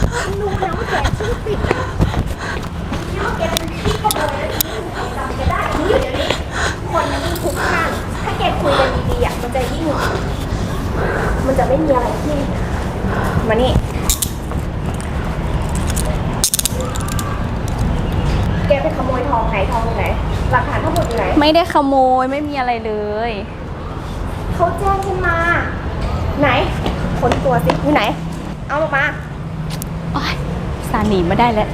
ฉันรู้นะว่าแกชื่อติดอะคิดว่าแกเป็นขี้ขโมยแล้วทีนี้จำแกได้นี่เดี๋ยวนี้คนมันยิ่งคุกคานถ้าแกคุยกันดีๆอะมันจะยิ่งมันจะไม่มีอะไรที่มานี่แกไปขโมยทองไหนทองอยู่ไหนหลักฐานทั้งหมดอยู่ไหนไม่ได้ขโมยไม่มีอะไรเลย เขาแจ้งฉันมา ไหน คนตัวสิอยู่ไหน เอาออกมา โอ๊ยสาหนีไม่ได้แล้ว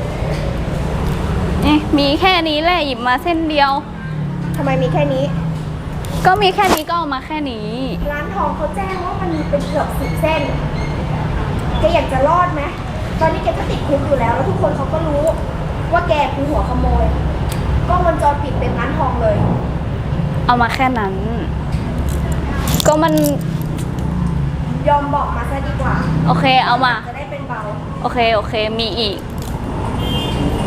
เอ๊ะมีแค่นี้แหละหยิบมาเส้นเดียว ทำไมมีแค่นี้ ก็มีแค่นี้ก็เอามาแค่นี้ ร้านทองเขาแจ้งว่ามันมีเป็นเกือบสิบเส้นแกอยากจะรอดไหมตอนนี้แกก็ติดคุกอยู่แล้ว แล้วทุกคนเขาก็รู้ ว่าแกคือหัวขโมยกล้องวงจรปิดเต็มร้านทองเลย เอามาแค่นั้น ก็มันยอมบอกมาซะดีกว่า โอเคเอามา จะได้ เป็นเบาโอเค โอเค มีอีก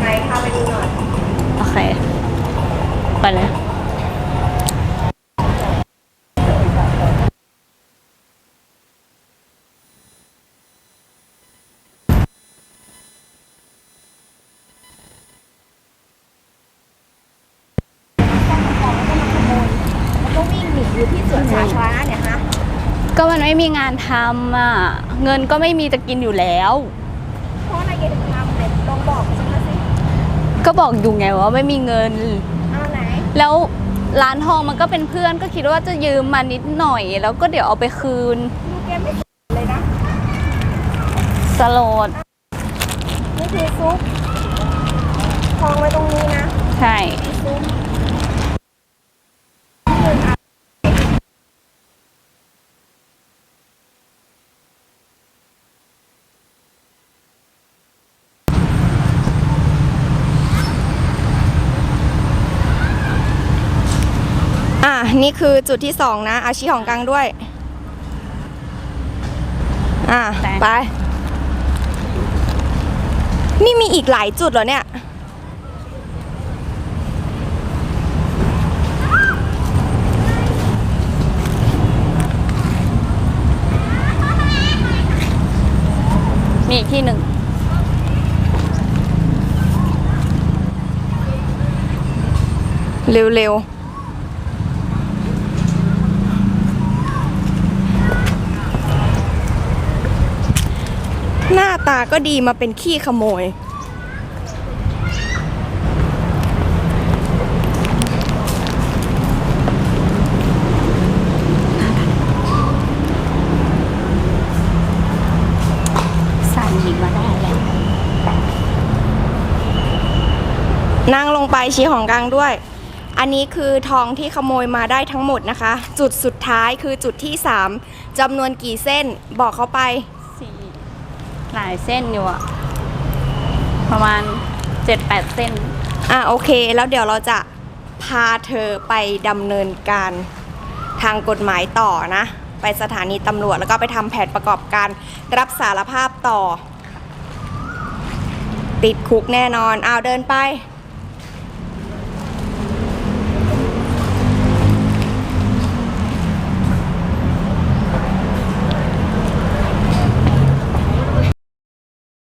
ไหนพาไปดูหน่อย โอเค ไปเลย แล้วก็วิ่งหนีอยู่ที่สวนสาธารณะเนี่ยฮะ ก็มันไม่มีงานทำอะ เงินก็ไม่มีจะกินอยู่แล้ว เพราะอะไรแกถึงทำไหนลองบอกฉันมาสิก็บอกอยู่ไงว่าไม่มีเงิน เอาไหน แล้วร้านทองมันก็เป็นเพื่อนก็คิดว่าจะยืมมานิดหน่อย แล้วก็เดี๋ยวเอาไปคืนดูแกไม่เลยนะ สโลดนี่คือซุปทองไว้ตรงนี้นะ ใช่ ซุป อะ นี่คือจุดที่สองนะ อาชีของกลางด้วย อะไปไป นี่มีอีกหลายจุดเหรอเนี่ย มีอีกที่หนึ่งเร็วๆ หน้าตาก็ดีมาเป็นขี้ขโมยสายหญิงมาได้แล้วนั่งลงไปชี้ของกลางด้วย อันนี้คือทองที่ขโมยมาได้ทั้งหมดนะคะ จุดสุดท้ายคือจุดที่ 3จำนวนกี่เส้นบอกเขาไปสี่ หลายเส้นอยู่อะประมาณเจ็ดแปดเส้น อะโอเค แล้วเดี๋ยวเราจะพาเธอไปดำเนินการทางกฎหมายต่อนะ ไปสถานีตำรวจแล้วก็ไปทำแผนประกอบการรับสารภาพต่อ ติดคุกแน่นอนเอาเดินไป